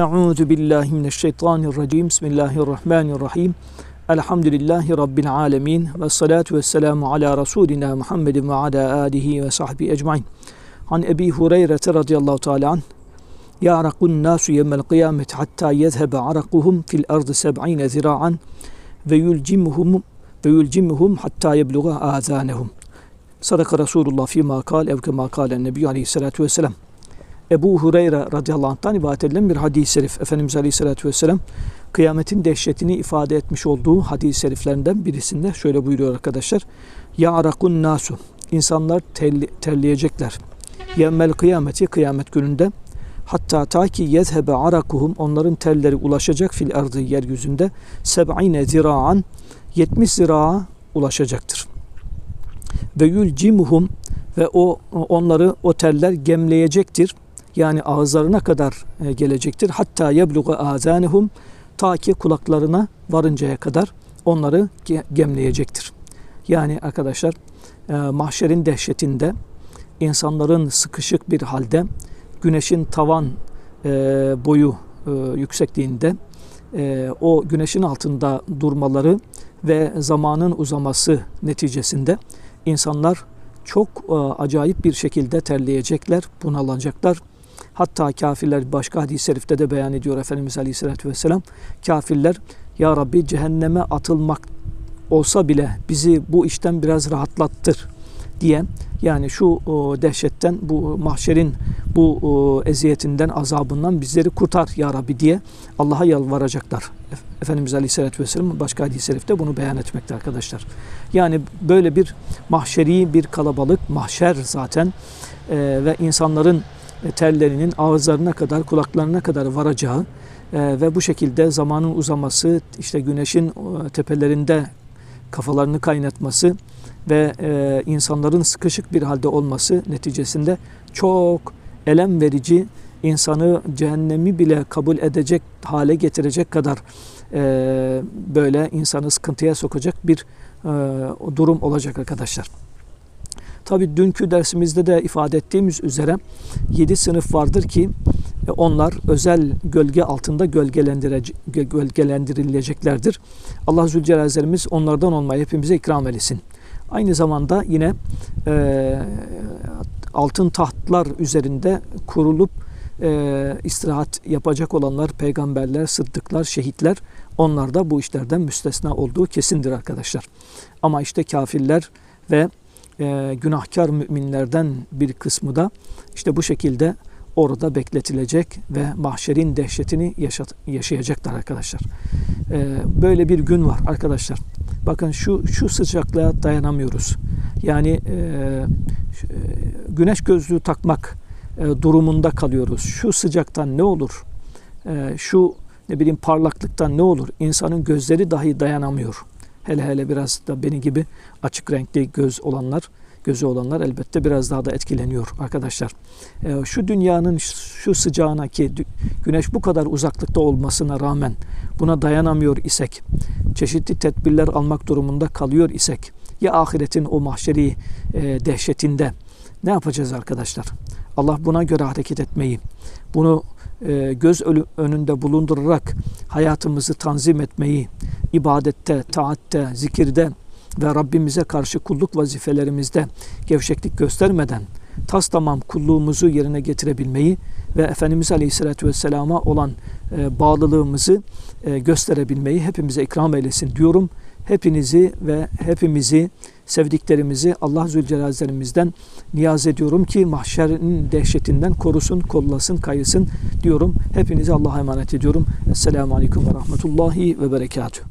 أعوذ بالله من الشيطان الرجيم. بسم الله الرحمن الرحيم. الحمد لله رب العالمين والصلاة والسلام على رسولنا محمد وعلى آله وصحبه أجمعين. عن أبي هريرة رضي الله تعالى عنه يعرق الناس يوم القيامة حتى يذهب عرقهم في الأرض سبعين ذراعا ويلجمهم ويلجمهم حتى يبلغ آذانهم. صدق رسول الله فيما قال أو كما قال النبي عليه الصلاة والسلام. Ebu Hureyre radıyallahu anh'tan rivayet edilen bir hadis-i şerif. Efendimiz aleyhissalatü vesselam kıyametin dehşetini ifade etmiş olduğu hadis-i şeriflerinden birisinde şöyle buyuruyor arkadaşlar. Ya'rakun nasu. İnsanlar terli, terleyecekler. Yemmel kıyameti kıyamet gününde hatta ta ki yezhebe arakuhum onların telleri ulaşacak fil ardı yeryüzünde seb'ine ziraan 70 ziraa ulaşacaktır. Ve yulcimuhum ve o onları o teller gemleyecektir. Yani ağızlarına kadar e, gelecektir. Hatta yebluğa azanehum ta ki kulaklarına varıncaya kadar onları gemleyecektir. Yani arkadaşlar e, mahşerin dehşetinde insanların sıkışık bir halde güneşin tavan e, boyu yüksekliğinde o güneşin altında durmaları ve zamanın uzaması neticesinde insanlar çok acayip bir şekilde terleyecekler, bunalacaklar Hatta kafirler başka hadis-i şerifte de beyan ediyor Efendimiz Aleyhisselatü Vesselam. Kafirler ya Rabbi cehenneme atılmak olsa bile bizi bu işten biraz rahatlattır diye yani şu o, dehşetten bu mahşerin bu o, eziyetinden azabından bizleri kurtar ya Rabbi diye Allah'a yalvaracaklar. Efendimiz Aleyhisselatü Vesselam başka hadis-i şerifte bunu beyan etmekte arkadaşlar. Yani böyle bir mahşeri bir kalabalık mahşer zaten e, ve insanların tellerinin ağızlarına kadar, kulaklarına kadar varacağı e, ve bu şekilde zamanın uzaması, işte güneşin tepelerinde kafalarını kaynatması ve e, insanların sıkışık bir halde olması neticesinde çok elem verici, insanı cehennemi bile kabul edecek hale getirecek kadar böyle insanı sıkıntıya sokacak bir durum olacak arkadaşlar. Tabi dünkü dersimizde de ifade ettiğimiz üzere 7 sınıf vardır ki e, onlar özel gölge altında gölgelendirileceklerdir. Allah Zülcelal'imiz onlardan olmayı hepimize ikram eylesin. Aynı zamanda yine e, altın tahtlar üzerinde kurulup e, istirahat yapacak olanlar, peygamberler, sıddıklar, şehitler onlar da bu işlerden müstesna olduğu kesindir arkadaşlar. Ama işte kafirler ve e, günahkar müminlerden bir kısmı da işte bu şekilde orada bekletilecek ve mahşerin dehşetini yaşat, yaşayacaklar arkadaşlar. E, böyle bir gün var arkadaşlar. Bakın şu şu sıcaklığa dayanamıyoruz. Yani e, e güneş gözlüğü takmak e, durumunda kalıyoruz. Şu sıcaktan ne olur? E, şu ne bileyim parlaklıktan ne olur? İnsanın gözleri dahi dayanamıyor. Hele hele biraz da beni gibi açık renkli göz olanlar, gözü olanlar elbette biraz daha da etkileniyor arkadaşlar. E, şu dünyanın şu sıcağına ki güneş bu kadar uzaklıkta olmasına rağmen buna dayanamıyor isek, çeşitli tedbirler almak durumunda kalıyor isek, ya ahiretin o mahşeri e, dehşetinde ne yapacağız arkadaşlar? Allah buna göre hareket etmeyi, bunu göz önünde bulundurarak hayatımızı tanzim etmeyi, ibadette, taatte, zikirde ve Rabbimize karşı kulluk vazifelerimizde gevşeklik göstermeden tas tamam kulluğumuzu yerine getirebilmeyi ve Efendimiz Aleyhisselatü Vesselam'a olan e, bağlılığımızı e, gösterebilmeyi hepimize ikram eylesin diyorum. Hepinizi ve hepimizi sevdiklerimizi Allah Zülcelal'lerimizden niyaz ediyorum ki mahşerin dehşetinden korusun, kollasın, kayısın diyorum. Hepinizi Allah'a emanet ediyorum. Esselamu Aleyküm ve Rahmetullahi ve Berekatuhu.